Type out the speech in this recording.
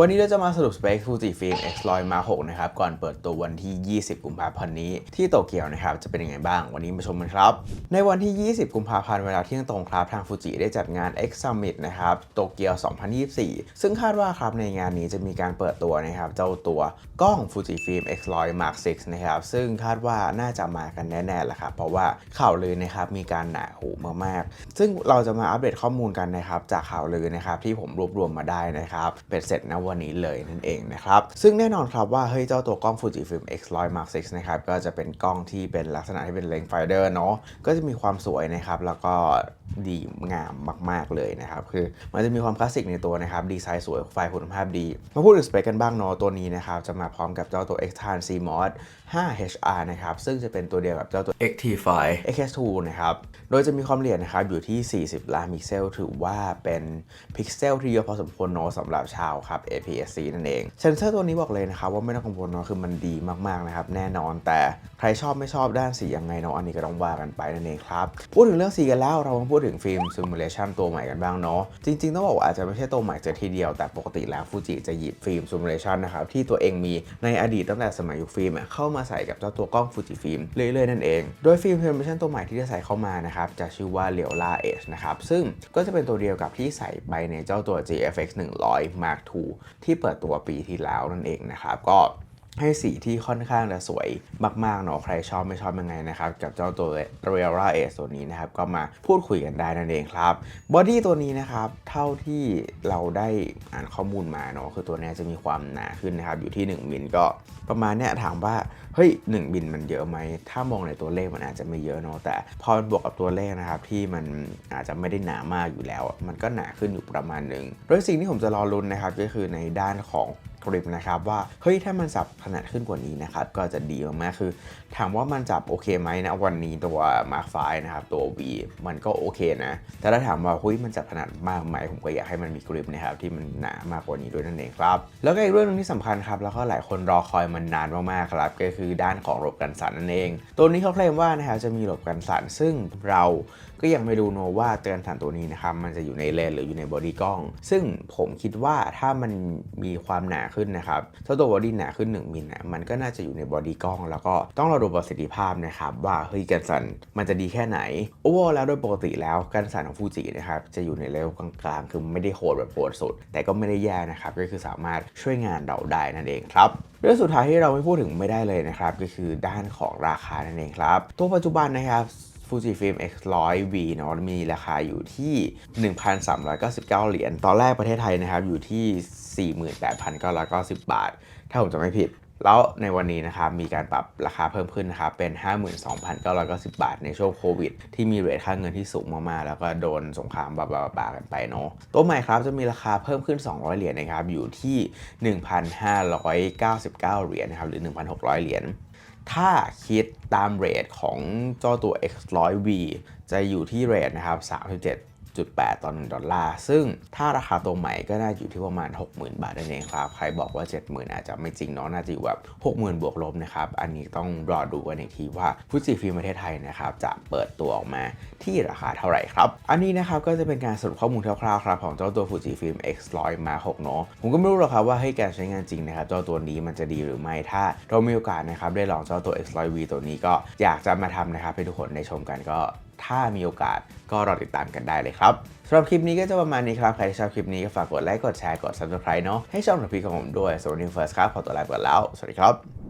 วันนี้เราจะมาสรุปสเปค Fuji Film X100 Mark 6นะครับ ก่อนเปิดตัววันที่ 20 กุมภาพันธ์นี้ ที่โตเกียวนะครับ จะเป็นยังไงบ้าง วันนี้มาชมกันครับ ในวันที่ 20 กุมภาพันธ์เวลาเที่ยงตรงครับ ทาง Fuji ได้จัดงาน X Summit นะครับ โตเกียว 2024 ซึ่งคาดว่าครับในงานนี้จะมีการเปิดตัวนะครับ เจ้าตัวกล้อง Fuji Film X100 Mark 6นะครับ ซึ่งคาดว่าน่าจะมากันแน่ๆแหละครับ เพราะว่าข่าวลือนะครับมีการหนาหูมากๆ ซึ่งเราจะมาอัปเดตข้อมูลกันนะครับจากข่าวลือนะครับที่ผมรวบรวมมาได้นะครับเป็นเสร็จนะวันนี้เลยนั่นเองนะครับ ซึ่งแน่นอนครับว่าเฮ้ยเจ้าตัวกล้อง Fujifilm X100 Mark 6นะครับก็จะเป็นกล้องที่เป็นลักษณะที่เป็นเลนส์ไฟเดอร์เนาะก็จะมีความสวยนะครับแล้วก็ดีงามมาก ๆ เลยนะครับ คือมันจะมีความคลาสสิกในตัวนะครับ ดีไซน์สวยไฟล์คุณภาพดี มาพูดถึงสเปคกันบ้างเนาะตัวนี้นะครับ จะมาพร้อมกับเจ้าตัว X-Tan CMOS 5HR นะครับ ซึ่งจะเป็นตัวเดียวกับเจ้าตัว XT5 XS2 นะครับ โดยจะมีความละเอียดนะครับ อยู่ที่ 40 ล้านพิกเซล ถือว่าเป็นพิกเซลที่เยอะพอสมควรเนาะสำหรับชาวครับ APS-C นั่นเองเซนเซอร์ตัวนี้บอกเลยนะครับว่าไม่ต้องกังวลเนาะคือมันดีมากๆนะครับแน่นอนแต่ใครชอบไม่ชอบด้านสียังไงเนาะอันนี้ก็ต้องว่ากันไปนั่นเองครับพูดถึงเรื่องสีกันแล้วเรามาพูดถึงฟิล์มซิมูเลชันตัวใหม่กันบ้างเนาะจริงๆต้องบอกว่าอาจจะไม่ใช่ตัวใหม่เจอทีเดียวแต่ปกติแล้วฟูจิจะหยิบฟิล์มซิมูเลชันนะครับที่ตัวเองมีในอดีตตั้งแต่สมัยยุคฟิล์มเข้ามาใส่กับเจ้าตัวกล้องฟูจิฟิล์มเรื่อยๆนั่นเองโดยฟิล์มซิมูเลชันตัวใหม่ที่จะใส่เข้ามานะครับจะชื่อว่าเลียวล่าเอชนะครับซึ่งก็จะเป็นตัวเดียวกับที่ใส่ไปในเจ้าตัว GFX 100 Mark II ที่เปิดตัวปีที่แล้วนั่นเองนะครับ ก็ ให้สีที่ค่อนข้างจะสวยมากๆเนาะใครชอบไม่ชอบยังไงนะครับ กับเจ้าตัว Real r a Ace ตัวนี้นะครับ ก็มาพูดคุยกันได้นั่นเองครับบอดี้ตัวนี้นะครับ เท่าที่เราได้อ่านข้อมูลมาเนาะคือตัวนี้จะมีความหนาขึ้นนะครับ อยู่ที่ 1 มิลก็ประมาณเนี้ยถามว่า เฮ้ย 1 มิลมันเยอะไหม ถ้ามองในตัวเลขมันอาจจะไม่เยอะเนาะแต่พอมันบวกกับตัวเลขนะครับ ที่มันอาจจะไม่ได้หนามากอยู่แล้ว มันก็หนาขึ้นอยู่ประมาณหนึ่งโดยสิ่งที่ผมจะรอรุนนะครับก็คือในด้านของ กริปนะครับว่าเฮ้ยถ้ามันจับขนาดขึ้นกว่านี้นะครับก็จะดีมากๆคือ ถามว่ามันจับโอเคไหมนะวันนี้ตัว Mark 5นะครับตัว V มันก็โอเคนะ แต่ถ้าถามว่าเฮ้ยมันจับขนาดมากไหมผมก็อยากให้มันมีกริปนะครับที่มันหนามากกว่านี้ด้วยนั่นเองครับแล้วก็อีกเรื่องหนึงที่สำคัญครับแล้วก็หลายคนรอคอยมันนานมากๆครับก็คือด้านของหลบบกันสั่นนั่นเอง ตัวนี้เขาเคลมว่านะครับจะมีหลบกันสั่นซึ่งเราก็ยังไม่รู้นว่าเตือนสั่นตัวนี้นะครับมันจะอยู่ในเลนหรืออยู่ในบอดี้กล้อง ซึ่งผมคิดว่าถ้ามันมีความหนาขึ้นนะครับถ้าตัวบอดี้หนาขึ้น 1มิลนะมันก็น่าจะอยู่ในบอดี้กล้อง แล้วก็ต้องเราดูประสิทธิภาพนะครับว่าเฮ้ยกันสันมันจะดีแค่ไหนโอเวอร์แล้วโดยปกติแล้วกันสันของฟูจินะครับจะอยู่ในเลเวลกลางๆ คือไม่ได้โหดแบบโหดสุด แต่ก็ไม่ได้แย่นะครับก็คือสามารถช่วยงานเราได้นั่นเองครับเรื่องสุดท้ายที่เราไม่พูดถึงไม่ได้เลยนะครับก็คือด้านของราคานั่นเองครับตัวปัจจุบันนะครับ Fujifilm X100V เนาะมีราคาอยู่ที่ 1,399 เหรียญ ตอนแรกประเทศไทยนะครับ อยู่ที่ 48,990 บาท ถ้าผมจะไม่ผิด แล้วในวันนี้นะครับ มีการปรับราคาเพิ่มขึ้นนะครับ เป็น 52,990 บาทในช่วงโควิด ที่มีเรทค่าเงินที่สูงมาก ๆ แล้วก็โดนสงครามบาบาๆกันไปเนาะตัวใหม่ครับจะมีราคาเพิ่มขึ้น 200 เหรียญนะครับอยู่ที่ 1,599 เหรียญนะครับหรือ 1,600 เหรียญ ถ้าคิดตามเรทของเจ้าตัว X100V จะอยู่ที่เรทนะครับ3.7 37.8 ต่อ 1 ดอลลาร์ ซึ่งถ้าราคาตัวใหม่ก็น่าอยู่ที่ประมาณ 60,000 บาทนั่นเองครับ ใครบอกว่า 70,000 อาจจะไม่จริงเนาะ น่าจะอยู่แบบ 60,000 บวกลบนะครับ อันนี้ต้องรอดูกันอีกทีว่าฟูจิฟิล์มประเทศไทยนะครับจะเปิดตัวออกมาที่ราคาเท่าไหร่ครับ อันนี้นะครับก็จะเป็นการสรุปข้อมูลคร่าวๆครับของเจ้าตัว Fujifilm X100 Mark 6เนาะ ผมก็ไม่รู้หรอกครับว่าให้การใช้งานจริงนะครับเจ้าตัวนี้มันจะดีหรือไม่ ถ้าเรามีโอกาสนะครับได้ลองเจ้าตัว X100V ตัวนี้ก็อยากจะมาทำนะครับให้ทุกคนได้ชมกันก็ ถ้ามีโอกาสก็รอติดตามกันได้เลยครับสำหรับคลิปนี้ก็จะประมาณนี้ครับ ใครที่ชอบคลิปนี้ก็ฝากกดไลค์ กดแชร์ กด subscribe เนาะ ให้ช่องของพี่ของผมด้วยส่วนวันนี้ First ครับ ขอตัวลาไปก่อนแล้ว สวัสดีครับ